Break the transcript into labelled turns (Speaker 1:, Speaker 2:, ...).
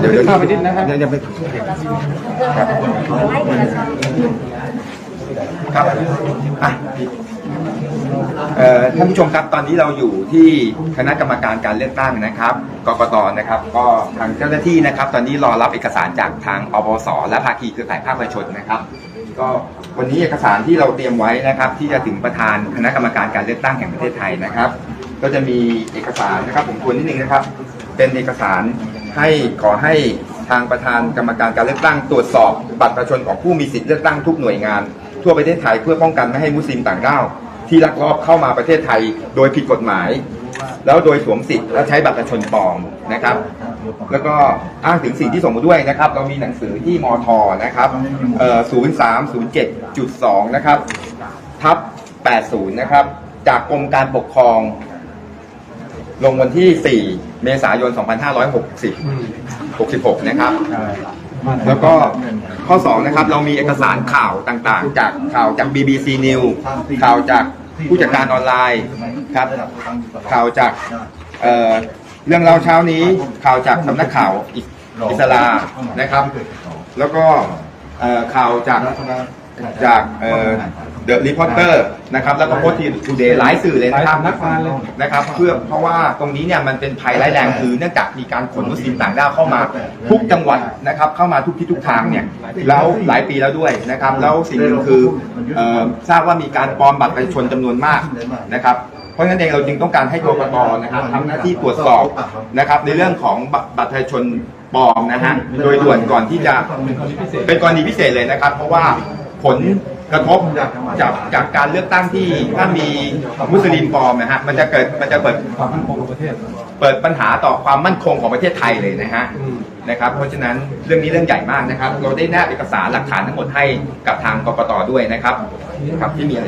Speaker 1: เดี๋ยวเดี๋ยว
Speaker 2: เข้าไปนิดนะครับ
Speaker 1: เดี๋ยวเดี๋ยวไปครับครับอะเอ่อท่านผู้ชมครับตอนนี้เราอยู่ที่คณะกรรมการการเลือกตั้งนะครับกกตนะครับ ก็ทางเจ้าหน้าที่นะครับ ตอนนี้รอรับเอกสารจากทางอบสและภาคีเครือข่ายภาคประชาชนนะครับ ก็วันนี้เอกสารที่เราเตรียมไว้นะครับ ที่จะถึงประธานคณะกรรมการการเลือกตั้งแห่งประเทศไทยนะครับ ก็จะมีเอกสารนะครับผมควรนิดนึงนะครับ เป็นเอกสาร ให้ขอให้ทางประธานกรรมการการเลือกตั้งตรวจสอบบัตรประชาชนของผู้มีสิทธิ์เลือกตั้งทุกหน่วยงาน ทั่วประเทศไทยเพื่อป้องกันไม่ให้มุสลิมต่างด้าวที่ลักลอบเข้ามาประเทศไทยโดยผิดกฎหมาย แล้วโดยสวมสิทธิ์และใช้บัตรประชาชนปลอมนะครับ แล้วก็อ้างถึงสิ่งที่ส่งมาด้วยนะครับ เรามีหนังสือที่มทนะครับเอ่อ0307.2นะครับทับ80นะครับ จากกรมการปกครอง ลงวันที่ 4 เมษายน 2560 66 นะครับ แล้วก็ข้อ 2 นะครับ เรามีเอกสารข่าวต่างๆ จากข่าวจาก BBC News ข่าวจากผู้จัดการออนไลน์ครับ ข่าวจากเอ่อเรื่องเราวเช้านี้ ข่าวจากสำนักข่าวอิอิสลานะครับ แล้วก็เอ่อข่าวจากจาก เดอะรีพอร์เตอร์นะครับแล้วก็โพสทีทูเดย์หลายสื่อเลยนะครับ
Speaker 2: หลายสำนักมาเลย
Speaker 1: นะครับเพื่อเพราะว่าตรงนี้เนี่ยมันเป็นภัยร้ายแรงคือเนื่องจากมีการขนมุสลิมต่างด้าวเข้ามาทุกจังหวัดนะครับเข้ามาทุกที่ทุกทางเนี่ยแล้วหลายปีแล้วด้วยนะครับแล้วสิ่งหนึ่งคือเอ่อทราบว่ามีการปลอมบัตรประชาชนจำนวนมากนะครับเพราะฉะนั้นเองเราจึงต้องการให้กรกตนะครับทำหน้าที่ตรวจสอบนะครับในเรื่องของบัตรบัตรประชาชนปลอมนะฮะโดยด่วนก่อนที่จะเป็นกรณีพิเศษเลยนะครับ เพราะว่า ผลกระทบจากจากการเลือกตั้งที่ถ้ามีมุสลิมปลอมนะฮะมันจะเกิดมันจะเปิด
Speaker 2: ความมั่นคงของประเทศ
Speaker 1: เปิดปัญหาต่อความมั่นคงของประเทศไทยเลยนะฮะนะครับ เพราะฉะนั้นเรื่องนี้เรื่องใหญ่มากนะครับ เราได้แนบเอกสารหลักฐานทั้งหมดให้กับทางกรกตด้วยนะครับครับที่มีอะไร